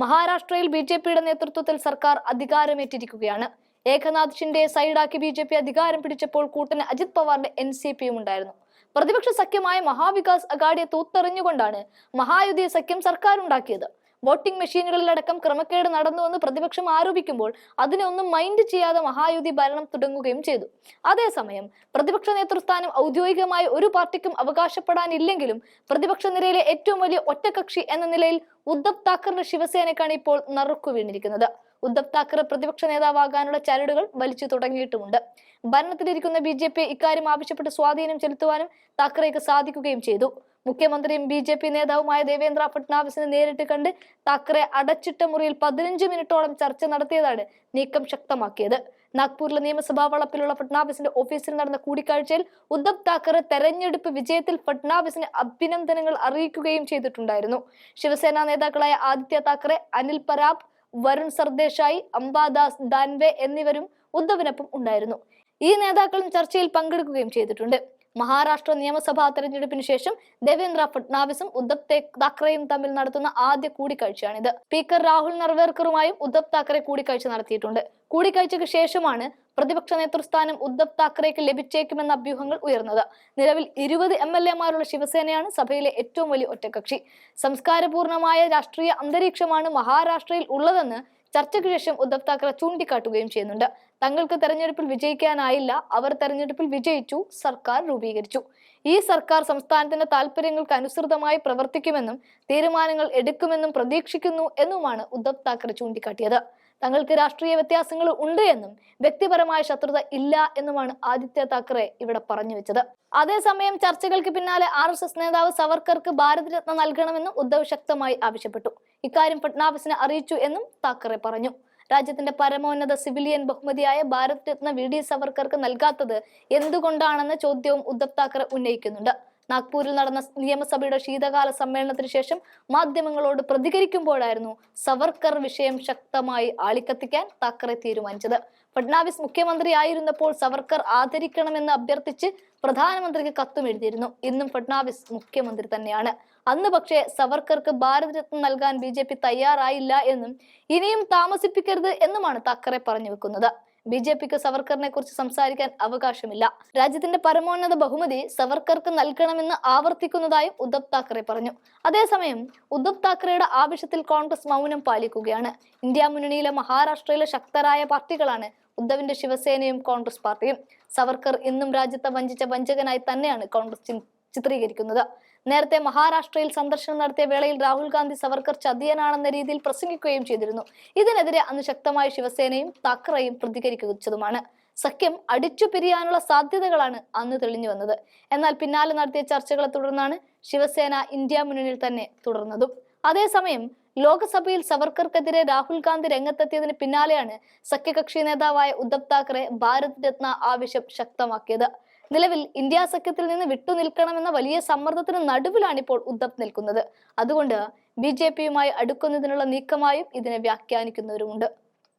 മഹാരാഷ്ട്രയിൽ B J പിയുടെ നേതൃത്വത്തിൽ സർക്കാർ അധികാരമേറ്റിരിക്കുകയാണ്. ഏകനാഥ് ഷിൻഡെ സൈഡാക്കി ബി ജെ പി അധികാരം പിടിച്ചപ്പോൾ കൂട്ടന് അജിത് പവാറിന്റെ എൻ സി പിയും ഉണ്ടായിരുന്നു. പ്രതിപക്ഷ സഖ്യമായ മഹാവികാസ് അഗാഡിയെ തൂത്തെറിഞ്ഞുകൊണ്ടാണ് മഹായുതി സഖ്യം സർക്കാർ ഉണ്ടാക്കിയത് വോട്ടിംഗ് മെഷീനുകളിലടക്കം ക്രമക്കേട് നടന്നുവെന്ന് പ്രതിപക്ഷം ആരോപിക്കുമ്പോൾ അതിനെ ഒന്നും മൈൻഡ് ചെയ്യാതെ മഹായുതി ഭരണം തുടങ്ങുകയും ചെയ്തു. അതേസമയം പ്രതിപക്ഷ നേതൃസ്ഥാനം ഔദ്യോഗികമായി ഒരു പാർട്ടിക്കും അവകാശപ്പെടാനില്ലെങ്കിലും പ്രതിപക്ഷ നിരയിലെ ഏറ്റവും വലിയ ഒറ്റകക്ഷി എന്ന നിലയിൽ ഉദ്ധവ് താക്കറിന് ശിവസേനയ്ക്കാണ് ഇപ്പോൾ നറുക്കു വീണിരിക്കുന്നത്. ഉദ്ധവ് താക്കറെ പ്രതിപക്ഷ നേതാവാകാനുള്ള ചരടുകൾ വലിച്ചു തുടങ്ങിയിട്ടുമുണ്ട്. ഭരണത്തിലിരിക്കുന്ന ബി ജെ പി ഇക്കാര്യം ആവശ്യപ്പെട്ട് സ്വാധീനം ചെലുത്തുവാനും താക്കറേക്ക് സാധിക്കുകയും ചെയ്തു. മുഖ്യമന്ത്രിയും ബി ജെ പി നേതാവുമായ ദേവേന്ദ്ര ഫട്നാവിസിനെ നേരിട്ട് കണ്ട് താക്കറെ അടച്ചിട്ട മുറിയിൽ പതിനഞ്ച് മിനിറ്റോളം ചർച്ച നടത്തിയതാണ് നീക്കം ശക്തമാക്കിയത്. നാഗ്പൂരിലെ നിയമസഭാ വളപ്പിലുള്ള ഫട്നാവിസിന്റെ ഓഫീസിൽ നടന്ന കൂടിക്കാഴ്ചയിൽ ഉദ്ധവ് താക്കറെ തെരഞ്ഞെടുപ്പ് വിജയത്തിൽ ഫട്നാവിസിന് അഭിനന്ദനങ്ങൾ അറിയിക്കുകയും ചെയ്തിട്ടുണ്ടായിരുന്നു. ശിവസേന നേതാക്കളായ ആദിത്യ താക്കറെ അനിൽ പരാബ് വരുൺ സർദേശായി അംബാദാസ് ദാൻവെ എന്നിവരും ഉദ്ധവിനൊപ്പം ഉണ്ടായിരുന്നു. ഈ നേതാക്കളും ചർച്ചയിൽ പങ്കെടുക്കുകയും ചെയ്തിട്ടുണ്ട്. മഹാരാഷ്ട്ര നിയമസഭാ തെരഞ്ഞെടുപ്പിന് ശേഷം ദേവേന്ദ്ര ഫട്നാവിസും ഉദ്ധവ് താക്കറെയും തമ്മിൽ നടത്തുന്ന ആദ്യ കൂടിക്കാഴ്ചയാണിത്. സ്പീക്കർ രാഹുൽ നർവേർക്കറുമായും ഉദ്ധവ് താക്കറെ കൂടിക്കാഴ്ച നടത്തിയിട്ടുണ്ട്. കൂടിക്കാഴ്ചയ്ക്ക് ശേഷമാണ് പ്രതിപക്ഷ നേതൃസ്ഥാനം ഉദ്ധവ് താക്കറേക്ക് ലഭിച്ചേക്കുമെന്ന അഭ്യൂഹങ്ങൾ ഉയർന്നത്. നിലവിൽ ഇരുപത് എം എൽ എമാരുള്ള ശിവസേനയാണ് സഭയിലെ ഏറ്റവും വലിയ ഒറ്റക്കക്ഷി. സംസ്കാരപൂർണമായ രാഷ്ട്രീയ അന്തരീക്ഷമാണ് മഹാരാഷ്ട്രയിൽ ഉള്ളതെന്ന് ചർച്ചയ്ക്ക് ശേഷം ഉദ്ധവ് താക്കറെ ചൂണ്ടിക്കാട്ടുകയും ചെയ്യുന്നുണ്ട്. തങ്ങൾക്ക് തെരഞ്ഞെടുപ്പിൽ വിജയിക്കാനായില്ല. അവർ തെരഞ്ഞെടുപ്പിൽ വിജയിച്ചു. സർക്കാർ രൂപീകരിച്ചു. ഈ സർക്കാർ സംസ്ഥാനത്തിന്റെ താല്പര്യങ്ങൾക്ക് അനുസൃതമായി പ്രവർത്തിക്കുമെന്നും തീരുമാനങ്ങൾ എടുക്കുമെന്നും പ്രതീക്ഷിക്കുന്നു എന്നുമാണ് ഉദ്ധവ് താക്കറെ ചൂണ്ടിക്കാട്ടിയത്. തങ്ങൾക്ക് രാഷ്ട്രീയ വ്യത്യാസങ്ങൾ ഉണ്ട് എന്നും വ്യക്തിപരമായ ശത്രുത ഇല്ല എന്നുമാണ് ആദിത്യ താക്കറെ ഇവിടെ പറഞ്ഞു വെച്ചത്. അതേസമയം ചർച്ചകൾക്ക് പിന്നാലെ ആർ എസ് എസ് നേതാവ് സവർക്കർക്ക് ഭാരത് രത്ന നൽകണമെന്നും ഉദ്ധവ് ശക്തമായി ആവശ്യപ്പെട്ടു. ഇക്കാര്യം ഫട്നാവിസിനെ അറിയിച്ചു എന്നും താക്കറെ പറഞ്ഞു. രാജ്യത്തിന്റെ പരമോന്നത സിവിലിയൻ ബഹുമതിയായ ഭാരത് രത്ന വി ഡി സവർക്കർക്ക് നൽകാത്തത് എന്തുകൊണ്ടാണെന്ന ചോദ്യവും ഉദ്ധവ് താക്കറെ ഉന്നയിക്കുന്നുണ്ട്. നാഗ്പൂരിൽ നടന്ന നിയമസഭയുടെ ശീതകാല സമ്മേളനത്തിന് ശേഷം മാധ്യമങ്ങളോട് പ്രതികരിക്കുമ്പോഴായിരുന്നു സവർക്കർ വിഷയം ശക്തമായി ആളിക്കത്തിക്കാൻ താക്കറെ തീരുമാനിച്ചത്. ഫഡ്നാവിസ് മുഖ്യമന്ത്രിയായിരുന്നപ്പോൾ സവർക്കർ ആദരിക്കണമെന്ന് അഭ്യർത്ഥിച്ച് പ്രധാനമന്ത്രിക്ക് കത്തും എഴുതിയിരുന്നു. ഇന്നും ഫഡ്നാവിസ് മുഖ്യമന്ത്രി തന്നെയാണ്. അന്ന് പക്ഷേ സവർക്കർക്ക് ഭാരതരത്നം രത്ന നൽകാൻ ബി തയ്യാറായില്ല എന്നും ഇനിയും താമസിപ്പിക്കരുത് എന്നുമാണ് താക്കറെ പറഞ്ഞു വെക്കുന്നത്. ബി ജെ പിക്ക് സവർക്കറിനെ കുറിച്ച് സംസാരിക്കാൻ അവകാശമില്ല. രാജ്യത്തിന്റെ പരമോന്നത ബഹുമതി സവർക്കർക്ക് നൽകണമെന്ന് ആവർത്തിക്കുന്നതായും ഉദ്ധവ് താക്കറെ പറഞ്ഞു. അതേസമയം ഉദ്ധവ് താക്കറെയുടെ ആവശ്യത്തിൽ കോൺഗ്രസ് മൗനം പാലിക്കുകയാണ്. ഇന്ത്യ മുന്നണിയിലെ മഹാരാഷ്ട്രയിലെ ശക്തരായ പാർട്ടികളാണ് ഉദ്ധവിന്റെ ശിവസേനയും കോൺഗ്രസ് പാർട്ടിയും. സവർക്കർ ഇന്നും രാജ്യത്തെ വഞ്ചിച്ച വഞ്ചകനായി തന്നെയാണ് കോൺഗ്രസ് ചിത്രീകരിക്കുന്നത്. നേരത്തെ മഹാരാഷ്ട്രയിൽ സന്ദർശനം നടത്തിയ വേളയിൽ രാഹുൽ ഗാന്ധി സവർക്കർ ചതിയനാണെന്ന രീതിയിൽ പ്രസംഗിക്കുകയും ചെയ്തിരുന്നു. ഇതിനെതിരെ അന്ന് ശക്തമായ ശിവസേനയും താക്കറയും പ്രതികരിച്ചതുമാണ്. സഖ്യം അടിച്ചു പിരിയാനുള്ള സാധ്യതകളാണ് അന്ന് തെളിഞ്ഞു വന്നത്. എന്നാൽ പിന്നാലെ നടത്തിയ ചർച്ചകളെ തുടർന്നാണ് ശിവസേന ഇന്ത്യ മുന്നണിയിൽ തന്നെ തുടർന്നതും. അതേസമയം ലോക്സഭയിൽ സവർക്കർക്കെതിരെ രാഹുൽ ഗാന്ധി രംഗത്തെത്തിയതിന് പിന്നാലെയാണ് സഖ്യകക്ഷി നേതാവായ ഉദ്ധവ് താക്കറെ ഭാരത് രത്ന ആവശ്യം ശക്തമാക്കിയത്. നിലവിൽ ഇന്ത്യ സഖ്യത്തിൽ നിന്ന് വിട്ടുനിൽക്കണമെന്ന വലിയ സമ്മർദ്ദത്തിന് നടുവിലാണ് ഇപ്പോൾ ഉദ്ധവ് നിൽക്കുന്നത്. അതുകൊണ്ട് ബി ജെ പിയുമായി അടുക്കുന്നതിനുള്ള നീക്കമായും ഇതിനെ വ്യാഖ്യാനിക്കുന്നവരുമുണ്ട്.